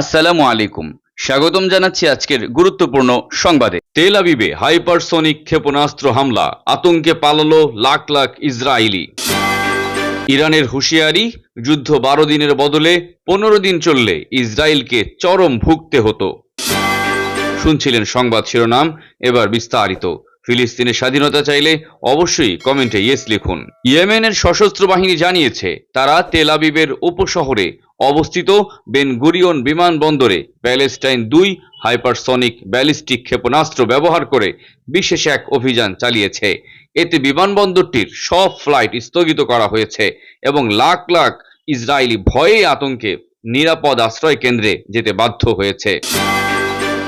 আসসালামু আলাইকুম। স্বাগতম জানাচ্ছি আজকের গুরুত্বপূর্ণ সংবাদে। তেল আবিবে হাইপারসনিক ক্ষেপণাস্ত্র হামলা, আতঙ্কে পালালো লাখ লাখ ইসরায়েলি ইরানের হুঁশিয়ারি, যুদ্ধ বারো দিনের বদলে পনেরো দিন চললে ইসরায়েলকে চরম ভুগতে হতো। শুনছিলেন সংবাদ শিরোনাম, এবার বিস্তারিত। ফিলিস্তিনের স্বাধীনতা চাইলে অবশ্যই কমেন্টে ইয়েস লিখুন। ইয়েমেনের সশস্ত্র বাহিনী জানিয়েছে, তারা তেল আবিবের উপশহরে অবস্থিত বেন গুরিয়ন বিমানবন্দরে প্যালেস্টাইন দুই হাইপারসনিক ব্যালিস্টিক ক্ষেপণাস্ত্র ব্যবহার করে বিশেষ এক অভিযান চালিয়েছে। এতে বিমানবন্দরটির সব ফ্লাইট স্থগিত করা হয়েছে এবং লাখ লাখ ইসরায়েলি ভয়ে আতঙ্কে নিরাপদ আশ্রয় কেন্দ্রে যেতে বাধ্য হয়েছে।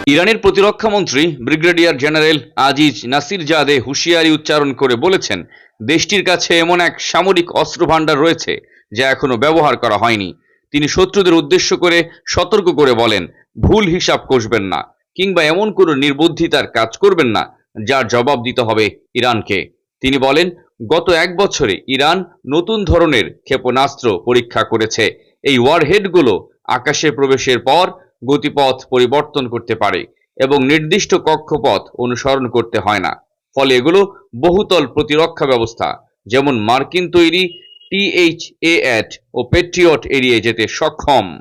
ইরানের প্রতিরক্ষা মন্ত্রী, brigadier general Aziz Nasirzadeh হুঁশিয়ারি উচ্চারণ করে বলেছেন, দেশটির কাছে এমন এক সামরিক অস্ত্র ভাণ্ডার রয়েছে যা এখনও ব্যবহার করা হয়নি। তিনি শত্রুদের উদ্দেশ্য করে সতর্ক করে বলেন, ভুল হিসাব কষবেন না কিংবা এমন কোনো নির্বুদ্ধিতার কাজ করবেন না, যার জবাব দিতে হবে ইরানকে। তিনি বলেন, গত এক বছরে ইরান নতুন ধরনের ক্ষেপণাস্ত্র পরীক্ষা করেছে। এই ওয়ারহেডগুলো আকাশে প্রবেশের পর গতিপথ পরিবর্তন করতে পারে এবং নির্দিষ্ট কক্ষপথ অনুসরণ করতে হয় না। ফলে এগুলো বহুতল প্রতিরক্ষা ব্যবস্থা, যেমন মার্কিন তৈরি টিএইচ এ ও পেট্রিয়ট এড়িয়ে যেতে সক্ষম।